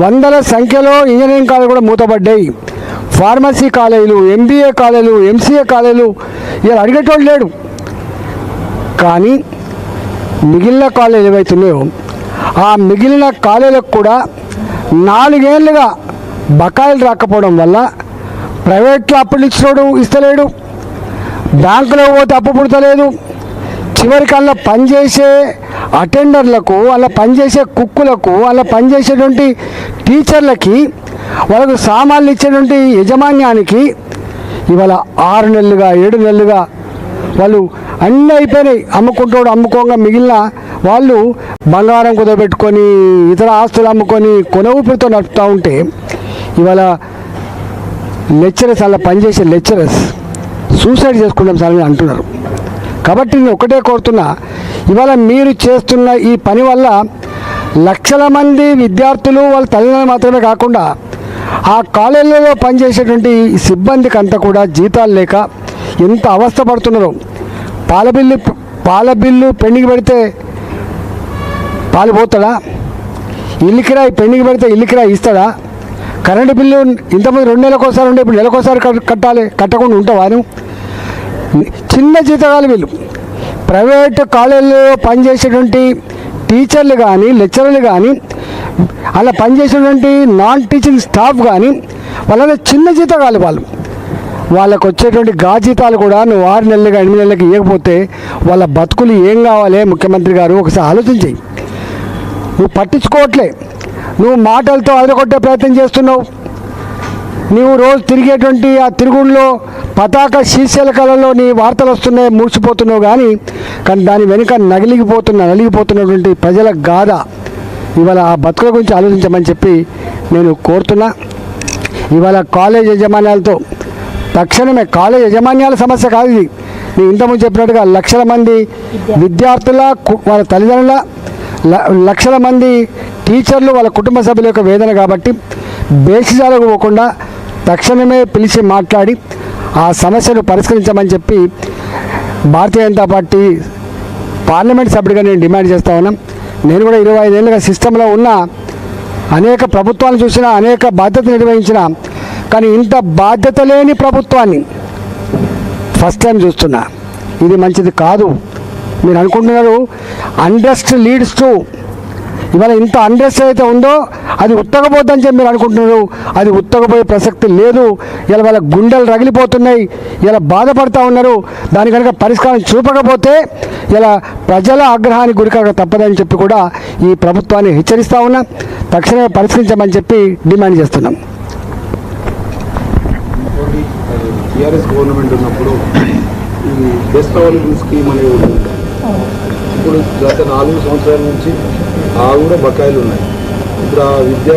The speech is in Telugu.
వందల సంఖ్యలో ఇంజనీరింగ్ కాలేజీలు కూడా మూతపడ్డాయి. Pharmacy colleges MBA colleges MCA colleges ఇలా అడిగేటోళ్ళు లేడు కానీ మిగిలిన కాలేజీలు ఏవైతున్నాయో ఆ మిగిలిన కాలేజీలకు కూడా నాలుగేళ్ళుగా బకాయిలు రాకపోవడం వల్ల ప్రైవేట్లో అప్పులు ఇచ్చినోడు ఇస్తలేడు. బ్యాంకులో పోతే అప్పు పుడతలేదు. చివరికి అలా పనిచేసే అటెండర్లకు అలా పనిచేసే కుక్కులకు అలా పనిచేసేటువంటి టీచర్లకి వాళ్ళకు సామాన్లు ఇచ్చేటువంటి యజమాన్యానికి ఇవాళ ఆరు నెలలుగా ఏడు నెలలుగా వాళ్ళు అన్నీ అయిపోయినాయి. అమ్ముకుంటాడు అమ్ముకోగా మిగిలిన వాళ్ళు బంగారం కుదబెట్టుకొని ఇతర ఆస్తులు అమ్ముకొని కొన ఊపిరితో నడుపుతూ ఉంటే ఇవాళ లెక్చరర్స్ అలా పనిచేసే లెక్చరర్స్ సూసైడ్ చేసుకుంటాం సార్ అని అంటున్నారు. కాబట్టి నేను ఒకటే కోరుతున్నా ఇవాళ మీరు చేస్తున్న ఈ పని వల్ల లక్షల మంది విద్యార్థులు వాళ్ళ తల్లిదండ్రులు మాత్రమే కాకుండా ఆ కాలేజీలలో పనిచేసేటువంటి సిబ్బందికి అంతా కూడా జీతాలు లేక ఎంత అవస్థ పడుతున్నారు. పాల బిల్లు పాల బిల్లు పెండింగ్ పెడితే పాలిపోతాడా ఇల్లు కిరాయి పెండింగ్ పెడితే ఇల్లు కిరాయి ఇస్తాడా? కరెంటు బిల్లు ఇంతమంది రెండు నెలలకు ఒకసారి ఉండే ఇప్పుడు నెలకోసారి కట్టాలి కట్టకుండా ఉంటావా నువ్వు చిన్న జీతగాలు వీళ్ళు. ప్రైవేట్ కాలేజీలో పనిచేసేటువంటి టీచర్లు కానీ లెక్చరర్లు కానీ అలా పనిచేసేటువంటి నాన్ టీచింగ్ స్టాఫ్ కానీ వాళ్ళ చిన్న జీతగాలు వాళ్ళు. వాళ్ళకు వచ్చేటువంటి గా జీతాలు కూడా నువ్వు ఆరు నెలలుగా ఎనిమిది నెలలకి ఇవ్వకపోతే వాళ్ళ బతుకులు ఏం కావాలి ముఖ్యమంత్రి గారు? ఒకసారి ఆలోచించేయి నువ్వు పట్టించుకోవట్లే. నువ్వు మాటలతో అదరగొట్టే ప్రయత్నం చేస్తున్నావు. నీవు రోజు తిరిగేటువంటి ఆ తిరుగుళ్ళలో పతాక శీర్షలకలలో నీ వార్తలు వస్తున్నాయి మూర్చిపోతున్నావు కానీ కానీ దాని వెనుక నగిలిగిపోతున్న నలిగిపోతున్నటువంటి ప్రజల గాథ ఇవాళ ఆ బతుకుల గురించి ఆలోచించమని చెప్పి నేను కోరుతున్నా. ఇవాళ కాలేజ్ యజమాన్యాలతో తక్షణమే కాలేజ్ యజమాన్యాల సమస్య కాదు ఇది. నేను ఇంతకుముందు చెప్పినట్టుగా లక్షల మంది విద్యార్థుల కు- వాళ్ళ తల్లిదండ్రుల ల- లక్షల మంది టీచర్లు వాళ్ళ కుటుంబ సభ్యుల యొక్క వేదన కాబట్టి బేసిజాలకు పోకుండా తక్షణమే పిలిచి మాట్లాడి ఆ సమస్యను పరిష్కరించమని చెప్పి భారతీయ జనతా పార్టీ పార్లమెంట్ సభ్యుడిగా నేను డిమాండ్ చేస్తా ఉన్నాం. నేను కూడా ఇరవై ఐదేళ్ళుగా సిస్టంలో ఉన్న అనేక ప్రభుత్వాలు చూసిన అనేక బాధ్యత నిర్వహించిన కానీ ఇంత బాధ్యత లేని ప్రభుత్వాన్ని ఫస్ట్ టైం చూస్తున్నా. ఇది మంచిది కాదు. మీరు అనుకుంటున్నారు అండస్ట్ లీడ్స్ టు ఇవాళ ఇంత అండస్ట్ అయితే ఉందో అది ఉత్తగపోద్దని చెప్పి మీరు అనుకుంటున్నారు. అది ఉత్తకపోయే ప్రసక్తి లేదు. ఇలా వాళ్ళ గుండెలు రగిలిపోతున్నాయి. ఇలా బాధపడుతూ ఉన్నారు. దాని కనుక పరిష్కారం చూపకపోతే ఇలా ప్రజల ఆగ్రహానికి గురికాక తప్పదని చెప్పి కూడా ఈ ప్రభుత్వాన్ని హెచ్చరిస్తూ ఉన్నా. తక్షణమే పరిష్కరించమని చెప్పి డిమాండ్ చేస్తున్నాం. టీఆర్ఎస్ గవర్నమెంట్ ఉన్నప్పుడు ఈ బెస్ట్ అవైలబుల్ స్కీమ్ అనేది ఇప్పుడు గత నాలుగు సంవత్సరాల నుంచి ఆ కూడా బకాయిలు ఉన్నాయి. ఇప్పుడు ఆ విద్య